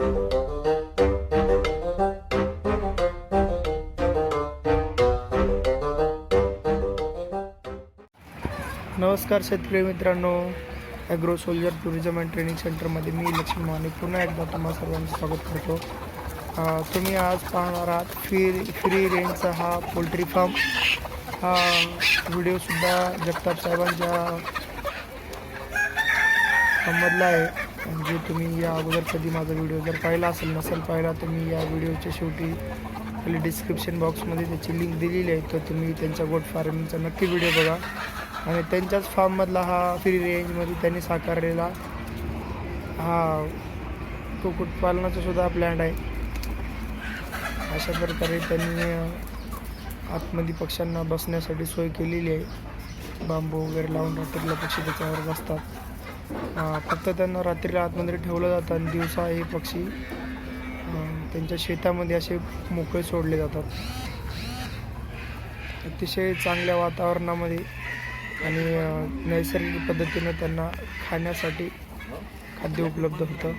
नमस्कार शेतकरी मित्रांनो. Agro soldier tourism and training सेंटरमध्ये मी लक्ष्मी माने पुन्हा एकदा तुम्हाला सर्वांचं स्वागत करतो. तुम्ही आज पाहणार आहात फ्री फ्री रेंजचा हा पोल्ट्री फार्म हा व्हिडिओसुद्धा जगताप साहेबांच्या मधला आहे. म्हणजे तुम्ही या अगोदर कधी माझा व्हिडिओ जर पाहिला असेल नसेल पाहिला तर मी या व्हिडिओच्या शेवटी खाली डिस्क्रिप्शन बॉक्समध्ये त्याची लिंक दिलेली आहे. तर तुम्ही त्यांच्या गोट फार्मिंगचा नक्की व्हिडिओ बघा. आणि त्यांच्याच फार्ममधला हा फ्री रेंजमध्ये त्यांनी साकारलेला हा कुक्कुटपालनाचा सुद्धा प्लॅन आहे. अशा प्रकारे त्यांनी आतमध्ये पक्ष्यांना बसण्यासाठी सोय केलेली आहे. बांबू वगैरे लावून रात्रीला पक्षी त्याच्यावर बसतात. फक्त त्यांना रात्रीला आतमध्ये ठेवलं जातं आणि दिवसा हे पक्षी त्यांच्या शेतामध्ये असे मोकळे सोडले जातात. अतिशय चांगल्या वातावरणामध्ये आणि नैसर्गिक पद्धतीनं त्यांना खाण्यासाठी खाद्य उपलब्ध होतं.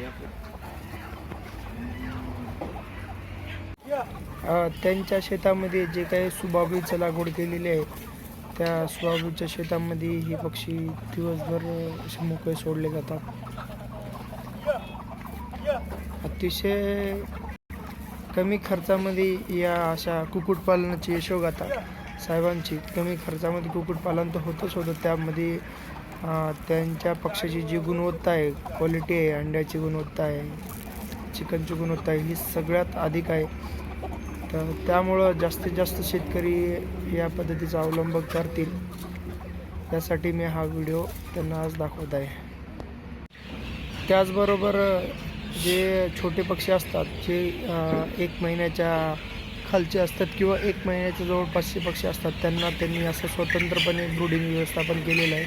त्यांच्या शेतामध्ये जे काही सुबाबीचं लागवड केलेली आहे त्या स्वाबूच्या शेतामध्ये हे पक्षी दिवसभर असे मोकळे सोडले जातात. अतिशय कमी खर्चामध्ये या अशा कुक्कुटपालनाची यशोगाथा साहेबांची कमी खर्चामध्ये कुक्कुटपालन तर होतच होतं. त्यामध्ये त्यांच्या पक्षाची जी गुणवत्ता आहे क्वालिटी आहे अंड्याची गुणवत्ता आहे चिकनची गुणवत्ता आहे ही सगळ्यात अधिक आहे. तर त्यामुळं जास्तीत जास्त शेतकरी या पद्धतीचा अवलंब करतील. त्यासाठी मी हा व्हिडिओ त्यांना आज दाखवत आहे. त्याचबरोबर जे छोटे पक्षी असतात जे एक महिन्याच्या खालचे असतात किंवा एक महिन्याच्या जवळपासचे पक्षी असतात त्यांना त्यांनी असं स्वतंत्रपणे ब्रुडिंग व्यवस्थापन केलेलं आहे.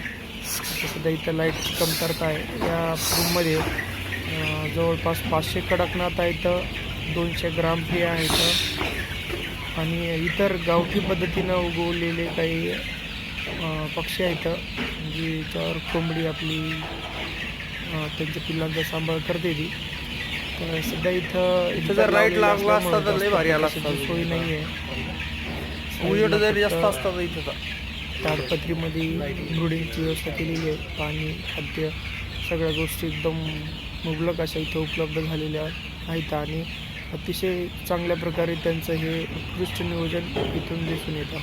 सध्या इथं लाईटची कमतरता आहे. या रूममध्ये जवळपास पाचशे कडकनाथ आहेत दोनशे ग्राम ग्रामफी आहेत. आणि इतर गावठी पद्धतीनं उगवलेले काही पक्षी आहेत. ज्याच्यावर कोंबडी आपली त्यांच्या पिल्लांचा सांभाळ करते ती. तर सध्या इथं इथं जर लाइट लागला असता तर लय भारी आला असता. सोय नाही आहे उजेड जरी जास्त असता तर इथं तर. ताडपत्रीमध्ये ब्रुडिंगची व्यवस्था केलेली आहे. पाणी खाद्य सगळ्या गोष्टी एकदम मुबलक अशा इथं उपलब्ध झालेल्या आहेत. आणि अतिशय चांगल्या प्रकारे त्यांचं हे उत्कृष्ट नियोजन इथून दिसून येतं.